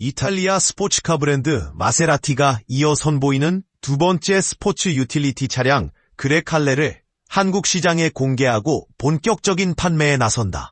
이탈리아 스포츠카 브랜드 마세라티가 이어 선보이는 두 번째 스포츠 유틸리티 차량 그레칼레를 한국 시장에 공개하고 본격적인 판매에 나선다.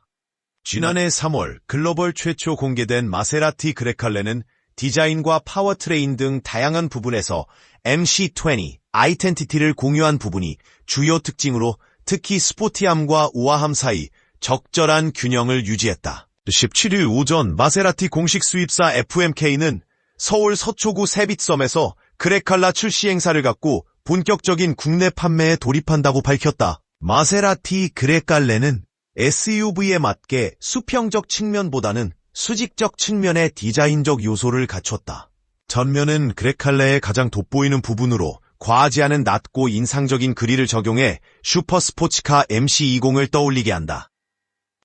지난해 3월 글로벌 최초 공개된 마세라티 그레칼레는 디자인과 파워트레인 등 다양한 부분에서 MC20, 아이덴티티를 공유한 부분이 주요 특징으로 특히 스포티함과 우아함 사이 적절한 균형을 유지했다. 17일 오전 마세라티 공식 수입사 FMK는 서울 서초구 세빛섬에서 그레칼라 출시 행사를 갖고 본격적인 국내 판매에 돌입한다고 밝혔다. 마세라티 그레칼레는 SUV에 맞게 수평적 측면보다는 수직적 측면의 디자인적 요소를 갖췄다. 전면은 그레칼레의 가장 돋보이는 부분으로 과하지 않은 낮고 인상적인 그릴을 적용해 슈퍼 스포츠카 MC20을 떠올리게 한다.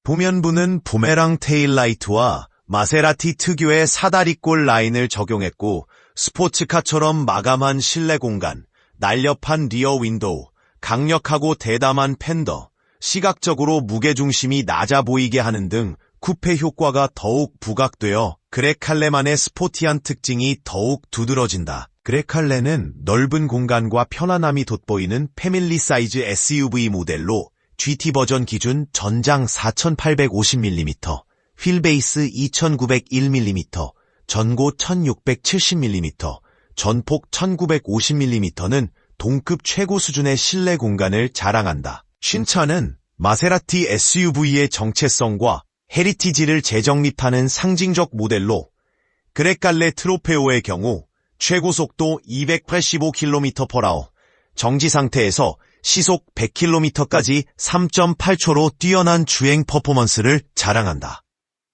보면부는 부메랑 테일라이트와 마세라티 특유의 사다리꼴 라인을 적용했고 스포츠카처럼 마감한 실내 공간, 날렵한 리어 윈도우, 강력하고 대담한 팬더, 시각적으로 무게중심이 낮아 보이게 하는 등 쿠페 효과가 더욱 부각되어 그레칼레만의 스포티한 특징이 더욱 두드러진다. 그레칼레는 넓은 공간과 편안함이 돋보이는 패밀리 사이즈 SUV 모델로 GT 버전 기준 전장 4850mm, 휠베이스 2901mm, 전고 1670mm, 전폭 1950mm는 동급 최고 수준의 실내 공간을 자랑한다. 신차는 마세라티 SUV의 정체성과 헤리티지를 재정립하는 상징적 모델로 그레칼레 트로페오의 경우 최고 속도 285km/h, 정지 상태에서 시속 100km까지 3.8초로 뛰어난 주행 퍼포먼스를 자랑한다.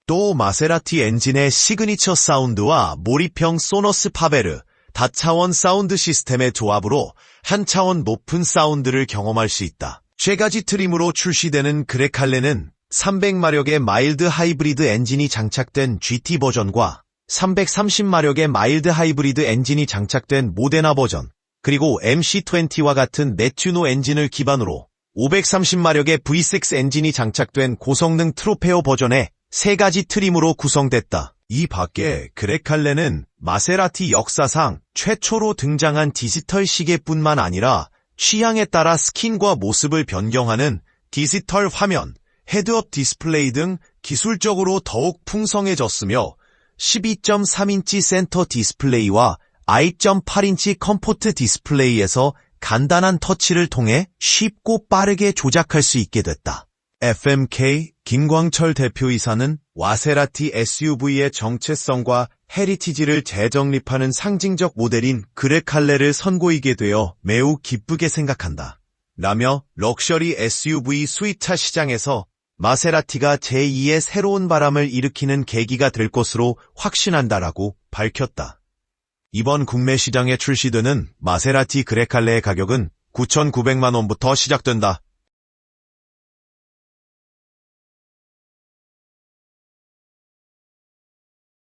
또 마세라티 엔진의 시그니처 사운드와 몰입형 소너스 파베르, 다차원 사운드 시스템의 조합으로 한 차원 높은 사운드를 경험할 수 있다. 쇠가지 트림으로 출시되는 그레칼레는 300마력의 마일드 하이브리드 엔진이 장착된 GT 버전과 330마력의 마일드 하이브리드 엔진이 장착된 모데나 버전, 그리고 MC20와 같은 네튜노 엔진을 기반으로 530마력의 V6 엔진이 장착된 고성능 트로페오 버전의 세 가지 트림으로 구성됐다. 이 밖에 그레칼레는 마세라티 역사상 최초로 등장한 디지털 시계뿐만 아니라 취향에 따라 스킨과 모습을 변경하는 디지털 화면, 헤드업 디스플레이 등 기술적으로 더욱 풍성해졌으며 12.3인치 센터 디스플레이와 i.8인치 컴포트 디스플레이에서 간단한 터치를 통해 쉽고 빠르게 조작할 수 있게 됐다. FMK 김광철 대표이사는 와세라티 SUV의 정체성과 헤리티지를 재정립하는 상징적 모델인 그레칼레를 선보이게 되어 매우 기쁘게 생각한다. 라며 럭셔리 SUV 수입차 시장에서 마세라티가 제2의 새로운 바람을 일으키는 계기가 될 것으로 확신한다라고 밝혔다. 이번 국내 시장에 출시되는 마세라티 그레칼레의 가격은 9,900만 원부터 시작된다.